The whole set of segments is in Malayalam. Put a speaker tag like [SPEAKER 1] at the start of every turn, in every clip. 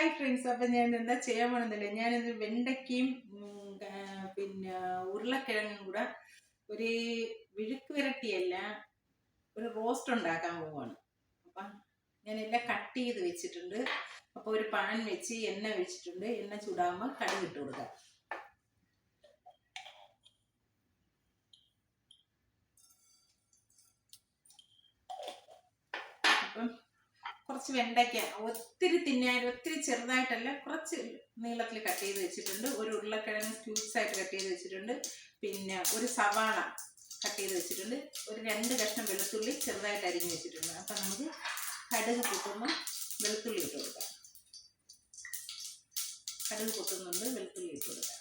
[SPEAKER 1] ഹായ് ഫ്രണ്ട്സ് അപ്പം ഞാൻ എന്താ ചെയ്യാൻ പോണെന്നില്ല ഞാനിത് വെണ്ടയ്ക്കയും പിന്നെ ഉരുളക്കിഴങ്ങും കൂടെ ഒരു വിഴുക്ക് വിരട്ടിയല്ല ഒരു റോസ്റ്റ് ഉണ്ടാക്കാൻ പോവാണ്. അപ്പം എല്ലാം കട്ട് ചെയ്ത് വെച്ചിട്ടുണ്ട്. അപ്പോൾ ഒരു പാൻ വെച്ച് എണ്ണ വെച്ചിട്ടുണ്ട്. എണ്ണ ചൂടാകുമ്പോൾ കടുക് ഇട്ട് കൊടുക്കാം. അപ്പം കുറച്ച് വെണ്ടയ്ക്ക ഒത്തിരി തിന്നാൻ ഒത്തിരി ചെറുതായിട്ടല്ല കുറച്ച് നീളത്തിൽ കട്ട് ചെയ്ത് വെച്ചിട്ടുണ്ട്. ഒരു ഉരുളക്കിഴങ്ങ് ക്യൂബ്സ് ആയിട്ട് കട്ട് ചെയ്ത് വെച്ചിട്ടുണ്ട്. പിന്നെ ഒരു സവാള കട്ട് ചെയ്ത് വെച്ചിട്ടുണ്ട്. ഒരു രണ്ട് കഷ്ണം വെളുത്തുള്ളി ചെറുതായിട്ട് അരിഞ്ഞ് വെച്ചിട്ടുണ്ട്. അപ്പം നമുക്ക് കടുക് പൊട്ടുമ്പോൾ വെളുത്തുള്ളി ഇട്ട് കൊടുക്കാം. കടുക് പൊട്ടുന്നുണ്ട് വെളുത്തുള്ളി ഇട്ട് കൊടുക്കാം.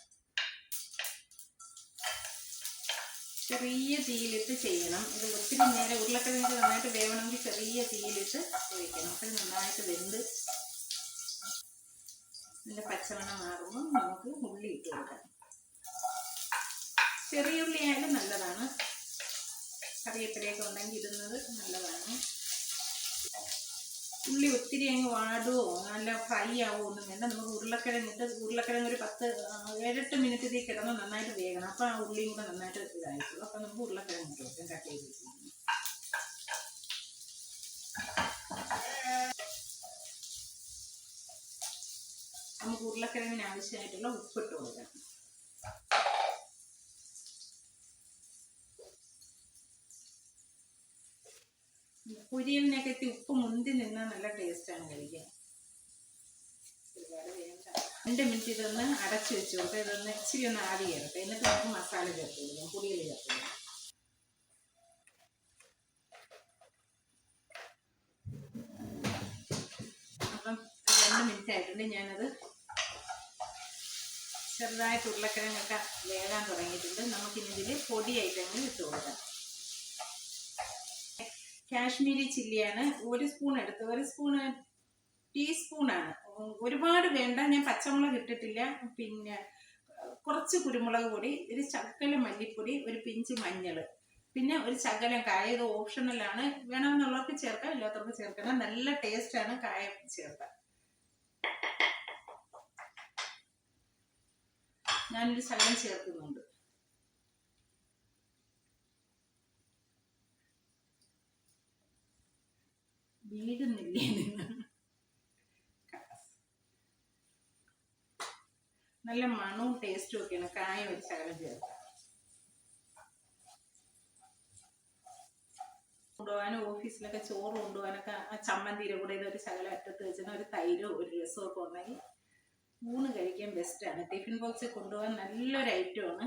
[SPEAKER 1] ചെറിയ തീയിലിട്ട് ചെയ്യണം. ഇത് ഒത്തിരി നേരം ഉരുളക്കിഴങ്ങ് നന്നായിട്ട് വേവണമെങ്കിൽ ചെറിയ തീയിലിട്ട് വേവിക്കണം. അപ്പോൾ നന്നായിട്ട് വെന്ത് ഇതിന്റെ പച്ചമണം മാറുമ്പോൾ നമുക്ക് ഉള്ളി ഇട്ട് കൊടുക്കാം. ചെറിയ ഉള്ളി ആയാലും നല്ലതാണ്. കറിവേപ്പിലയൊക്കെ ഉണ്ടെങ്കിൽ ഇടുന്നത് നല്ലതാണ്. ഉള്ളി ഒത്തിരി അങ്ങ് വാടുവോ? നല്ല ഫ്രൈ ആവുമോ ഒന്നും വേണ്ട. നമുക്ക് ഉരുളക്കിഴങ്ങ് ഇട്ട് ഉരുളക്കിഴങ്ങ് ഒരു പത്ത് ഏഴെട്ട് മിനിറ്റ് ഇതിൽ കിടന്ന് നന്നായിട്ട് വേഗണം അപ്പം ആ ഉള്ളിയും കൂടെ നന്നായിട്ട് ഇതായിട്ടുള്ളൂ അപ്പം നമുക്ക് ഉരുളക്കിഴങ്ങ് ഇട്ട് കട്ട് ചെയ്ത് നമുക്ക് ഉരുളക്കിഴങ്ങിന് ആവശ്യമായിട്ടുള്ള ഉപ്പിട്ട് കൊടുക്കാം. പൊരിയലിനൊക്കെ എത്തി ഉപ്പ് മുന്തി നിന്നാൽ നല്ല ടേസ്റ്റാണ് കഴിക്കാൻ. രണ്ട് മിനിറ്റ് ഇതൊന്ന് അടച്ചു വെച്ച് കൊടുക്കുക ഇതൊന്ന് ഇച്ചിരി ഒന്ന് ആവി കയറട്ടെ എന്നിട്ട് നമുക്ക് മസാല ചേർത്ത് കൊടുക്കാം. പുളിയിൽ ചേർത്ത് കൊടുക്കാം. അപ്പം രണ്ട് മിനിറ്റ് ആയിട്ടുണ്ട്. ഞാനത് ചെറുതായിട്ട് ഉരുളക്കിഴങ്ങൊക്കെ വേകാൻ തുടങ്ങിയിട്ടുണ്ട്. നമുക്കിനി ഇതിൽ പൊടി ഐറ്റങ്ങൾ ഇട്ട് കൊടുക്കാം. കാശ്മീരി ചില്ലിയാണ് ഒരു സ്പൂൺ എടുത്ത് ഒരു സ്പൂണ് ടീസ്പൂണാണ്. ഒരുപാട് വേണ്ട. ഞാൻ പച്ചമുളക് ഇട്ടിട്ടില്ല. പിന്നെ കുറച്ച് കുരുമുളക് പൊടി ഒരു ചക്കല മല്ലിപ്പൊടി ഒരു പിഞ്ച് മഞ്ഞൾ പിന്നെ ഒരു ശകലം കായ. ഇത് ഓപ്ഷണലാണ് വേണമെന്നുള്ളവർക്ക് ചേർക്കാം. ഇല്ലാത്തവർക്ക് ചേർക്കണം നല്ല ടേസ്റ്റാണ് കായ ചേർക്കാൻ. ഞാനൊരു ശകലം ചേർക്കുന്നുണ്ട്. വീടുന്നില്ലേ നല്ല മണവും ടേസ്റ്റും ഒക്കെയാണ്. കായ ഒരു ശകലം ചേർക്കാം. കൊണ്ടുപോകാനും ഓഫീസിലൊക്കെ ചോറ് കൊണ്ടുപോകാനൊക്കെ ആ ചമ്മന്തിയുടെ കൂടെ ഒരു ശകലം അറ്റത്ത് വെച്ചാൽ ഒരു തൈരോ ഒരു രസമോ ഒക്കെ ഉണ്ടെങ്കിൽ ഊണ് കഴിക്കാൻ ബെസ്റ്റാണ് ടിഫിൻ ബോക്സിൽ കൊണ്ടുപോകാൻ നല്ലൊരു ഐറ്റമാണ്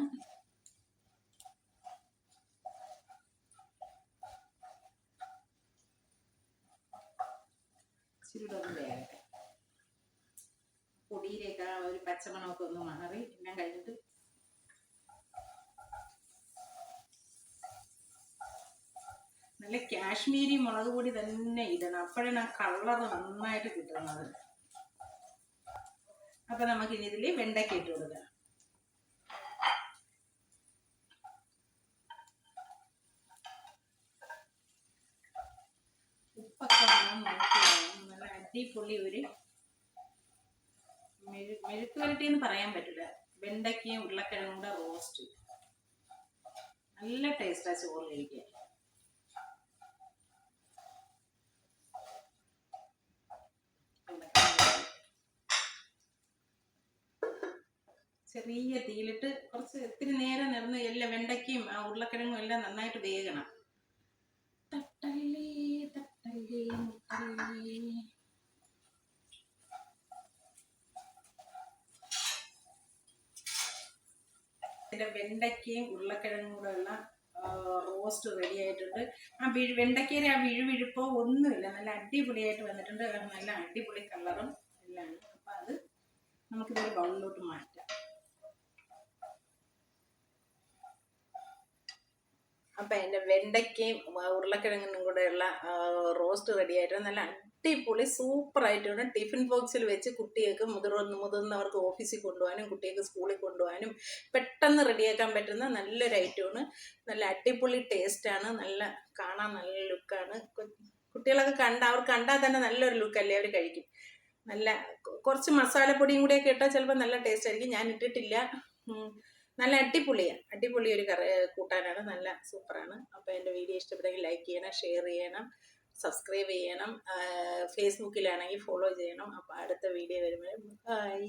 [SPEAKER 1] ഇച്ചിരി കൂടെ ഒന്ന് വേകട്ടെ പൊടിയിലേക്ക് ആ ഒരു പച്ചമണമൊക്കെ ഒന്ന് മാറി എല്ലാം കഴിഞ്ഞിട്ട് നല്ല കാശ്മീരി മുളക് പൊടി തന്നെ ഇടണം. അപ്പോഴാണ് ആ കളർ നന്നായിട്ട് കിട്ടുന്നത്. അപ്പൊ നമുക്ക് ഇനി ഇതിൽ വെണ്ടയ്ക്ക ഇട്ട് കൊടുക്കാം. ഉപ്പൊക്കെ വേണം. നല്ല അടിപൊളി ഒരു മെഴുക്ക് വരട്ടി എന്ന് പറയാൻ പറ്റില്ല. വെണ്ടയ്ക്കയും ഉരുളക്കിഴങ്ങും കൂടെ റോസ്റ്റ് നല്ല ടേസ്റ്റാ ചോറ് കഴിക്കാൻ ചെറിയ തീയിലിട്ട് കുറച്ച് ഇത്തിരി നേരം നിറന്ന് എല്ലാം വെണ്ടയ്ക്കയും ആ ഉരുളക്കിഴങ്ങും എല്ലാം നന്നായിട്ട് വേകണം. തട്ടല്ലേ തട്ടല്ലേ മുട്ടല്ലേ ഇതിന്റെ വെണ്ടയ്ക്കയും ഉരുളക്കിഴങ്ങും കൂടെ ഉള്ള റോസ്റ്റ് റെഡി ആയിട്ടുണ്ട്. ആ വിഴു വെണ്ടയ്ക്കേനെ ആ വിഴുവിഴുപ്പോ ഒന്നുമില്ല. നല്ല അടിപൊളിയായിട്ട് വന്നിട്ടുണ്ട്. നല്ല അടിപൊളി കളറും എല്ലാം. ഉണ്ട് അപ്പം അത് നമുക്കിതൊരു ബൗളിലോട്ട് മാറ്റാം. അപ്പം എന്റെ വെണ്ടയ്ക്കയും ഉരുളക്കിഴങ്ങിനും കൂടെയുള്ള റോസ്റ്റ് റെഡി ആയിട്ട് നല്ല അടിപൊളി സൂപ്പർ ആയിട്ടുണ്ട്. ടിഫിൻ ബോക്സിൽ വെച്ച് കുട്ടികൾക്ക് മുതിർന്ന് മുതിർന്നവർക്ക് ഓഫീസിൽ കൊണ്ടുപോകാനും കുട്ടികൾക്ക് സ്കൂളിൽ കൊണ്ടുപോകാനും പെട്ടെന്ന് റെഡിയാക്കാൻ പറ്റുന്ന നല്ലൊരു ഐറ്റമാണ് നല്ല അടിപൊളി ആണ്. നല്ല കാണാൻ നല്ല ലുക്കാണ് കുട്ടികളൊക്കെ കണ്ട അവർ കണ്ടാൽ തന്നെ നല്ലൊരു ലുക്കല്ലേ അവർ കഴിക്കും. നല്ല കുറച്ച് മസാലപ്പൊടിയും കൂടിയൊക്കെ ഇട്ടാൽ ചിലപ്പോൾ നല്ല ടേസ്റ്റ് ആയിരിക്കും. ഞാൻ ഇട്ടിട്ടില്ല. നല്ല അടിപൊളിയാണ്. അടിപൊളി ഒരു കറി കൂട്ടാനാണ്. നല്ല സൂപ്പറാണ്. അപ്പോൾ എന്റെ വീഡിയോ ഇഷ്ടപ്പെട്ടെങ്കിൽ ലൈക്ക് ചെയ്യണം ഷെയർ ചെയ്യണം സബ്സ്ക്രൈബ് ചെയ്യണം ഫേസ്ബുക്കിലാണെങ്കിൽ ഫോളോ ചെയ്യണം. അപ്പോൾ അടുത്ത വീഡിയോ വരുമ്പോൾ ബൈ.